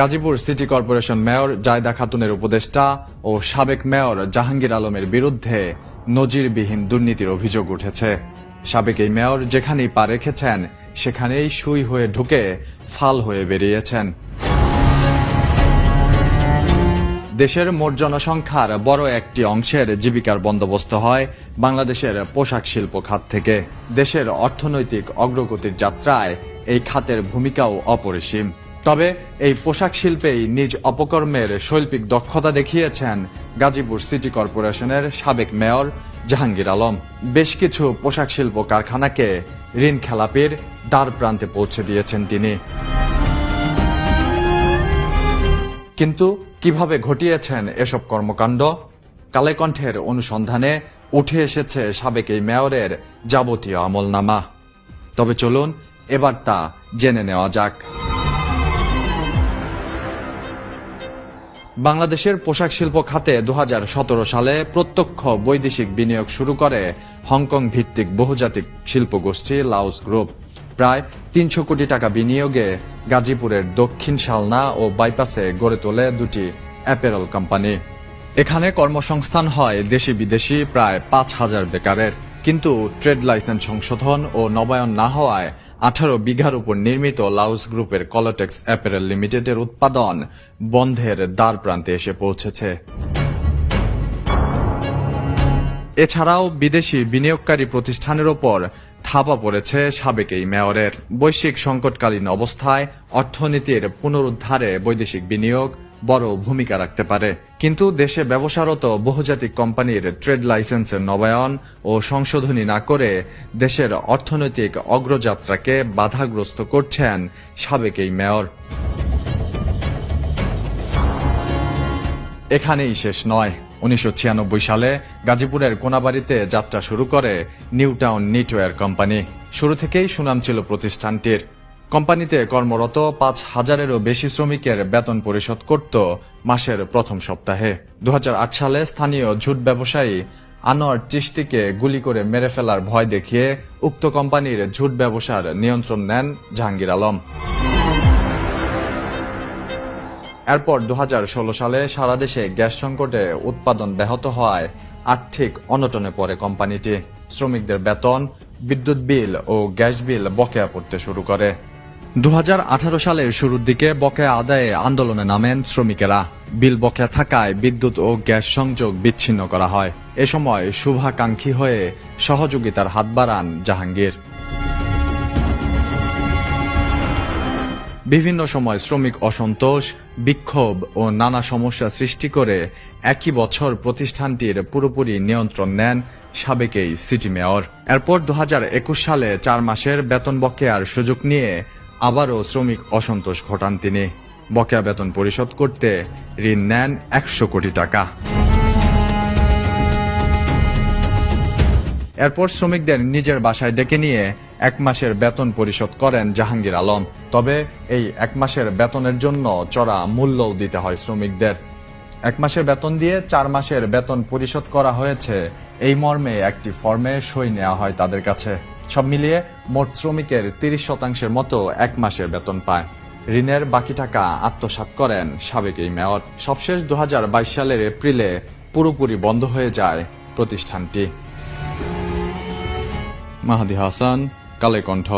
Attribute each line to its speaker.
Speaker 1: Gazipur city corporation mayor Zayeda খাতুনের উপদেষ্টা ও সাবেক মেয়র জাহাঙ্গীর আলমের বিরুদ্ধে নজিরবিহীন দুর্নীতির অভিযোগ উঠেছে। সাবেক এই মেয়র যেখানেই পা রেখেছেন, সেখানেই সুই হয়ে ঢুকে ফাল হয়ে বেরিয়েছেন। দেশের মোট জনসংখ্যার বড় একটি অংশের জীবিকার বন্দোবস্ত হয় বাংলাদেশের পোশাক শিল্প খাত থেকে। দেশের অর্থনৈতিক অগ্রগতির যাত্রায় এই খাতের ভূমিকাও অপরিসীম। তবে এই পোশাক শিল্পেই নিজ অপকর্মের শৈল্পিক দক্ষতা দেখিয়েছেন গাজীপুর সিটি কর্পোরেশনের সাবেক মেয়র জাহাঙ্গীর আলম। বেশ কিছু পোশাক শিল্প কারখানাকে ঋণ খেলাপির দ্বার প্রান্তে পৌঁছে দিয়েছেন তিনি। কিন্তু কীভাবে ঘটিয়েছেন এসব কর্মকাণ্ড? কালেকণ্ঠের অনুসন্ধানে উঠে এসেছে সাবেক এই মেয়রের যাবতীয় আমলনামা। তবে চলুন এবার তা জেনে নেওয়া যাক। বাংলাদেশের পোশাক শিল্প খাতে দু হাজার সতেরো সালে প্রত্যক্ষ বৈদেশিক বিনিয়োগ শুরু করে হংকং ভিত্তিক বহুজাতিক শিল্প গোষ্ঠী লাউস গ্রুপ। প্রায় তিনশো কোটি টাকা বিনিয়োগে গাজীপুরের দক্ষিণ শালনা ও বাইপাসে গড়ে তোলে দুটি অ্যাপেরল কোম্পানি। এখানে কর্মসংস্থান হয় দেশি বিদেশি প্রায় পাঁচ হাজার বেকারের। কিন্তু ট্রেড লাইসেন্স সংশোধন ও নবায়ন না হওয়ায় আঠারো বিঘার উপর নির্মিত লাউস গ্রুপের কলোটেক্স অ্যাপারেল লিমিটেডের উৎপাদন বন্ধের দ্বার প্রান্তে এসে পৌঁছেছে। এছাড়াও বিদেশি বিনিয়োগকারী প্রতিষ্ঠানের ওপর থাপা পড়েছে সাবেক এই মেয়রের। বৈশ্বিক সংকটকালীন অবস্থায় অর্থনীতির পুনরুদ্ধারে বৈদেশিক বিনিয়োগ বড় ভূমিকা রাখতে পারে। কিন্তু দেশে ব্যবসারত বহুজাতিক কোম্পানির ট্রেড লাইসেন্সের নবায়ন ও সংশোধনী না করে দেশের অর্থনৈতিক অগ্রযাত্রাকে বাধাগ্রস্ত করছেন সাবেক এই মেয়র। এখানেই শেষ নয়। উনিশশো সালে গাজীপুরের কোনাবাড়িতে যাত্রা শুরু করে নিউ টাউন নিটওয়্যার কোম্পানি। শুরু থেকেই সুনাম ছিল প্রতিষ্ঠানটির। কোম্পানিতে কর্মরত পাঁচ হাজারেরও বেশি শ্রমিকের বেতন পরিশোধ করত মাসের প্রথম সপ্তাহে। দু হাজার আট সালে স্থানীয় ঝুট ব্যবসায়ী আনোয়ার চিস্তিকে গুলি করে মেরে ফেলার ভয় দেখিয়ে উক্ত কোম্পানির ঝুট ব্যবসার নিয়ন্ত্রণ নেন জাহাঙ্গীর আলম। এরপর দু হাজার ষোলো সালে সারা দেশে গ্যাস সংকটে উৎপাদন ব্যাহত হওয়ায় আর্থিক অনটনে পড়ে কোম্পানিটি। শ্রমিকদের বেতন, বিদ্যুৎ বিল ও গ্যাস বিল বকেয়া পড়তে শুরু করে। দু হাজার আঠারো সালের শুরুর দিকে বকেয়া আদায়ে আন্দোলনে নামেন শ্রমিকেরা। বিল বকেয়া থাকায় বিদ্যুৎ ও গ্যাস সংযোগ বিচ্ছিন্ন করা হয়। এ সময় শুভাকাঙ্ক্ষী হয়ে সহযোগিতার হাত বাড়ান জাহাঙ্গীর। বিভিন্ন সময় শ্রমিক অসন্তোষ, বিক্ষোভ ও নানা সমস্যা সৃষ্টি করে একই বছর প্রতিষ্ঠানটির পুরোপুরি নিয়ন্ত্রণ নেন সাবেক এই সিটি মেয়র। এরপর দু হাজার একুশ সালে চার মাসের বেতন বকেয়ার সুযোগ নিয়ে আবারও শ্রমিক অসন্তোষ ঘটান তিনি। বকেয়া বেতন পরিশোধ করতে ঋণ নেন একশো কোটি টাকা। এরপর শ্রমিকদের নিজের বাসায় ডেকে নিয়ে এক মাসের বেতন পরিশোধ করেন জাহাঙ্গীর আলম। তবে এই এক মাসের বেতনের জন্য চড়া মূল্যও দিতে হয় শ্রমিকদের। এক মাসের বেতন দিয়ে চার মাসের বেতন পরিশোধ করা হয়েছে। এই মর্মে একটি ফর্মে সই নেওয়া হয় তাদের কাছে। সব মিলিয়ে মোট শ্রমিকের তিরিশ শতাংশের মতো এক মাসের বেতন পায়। ঋণের বাকি টাকা আত্মসাত করেন সাবেক এই মেয়র। সবশেষ দু হাজার বাইশ সালের এপ্রিলে পুরোপুরি বন্ধ হয়ে যায় প্রতিষ্ঠানটি। মাহাদি হাসান কালেকণ্ঠ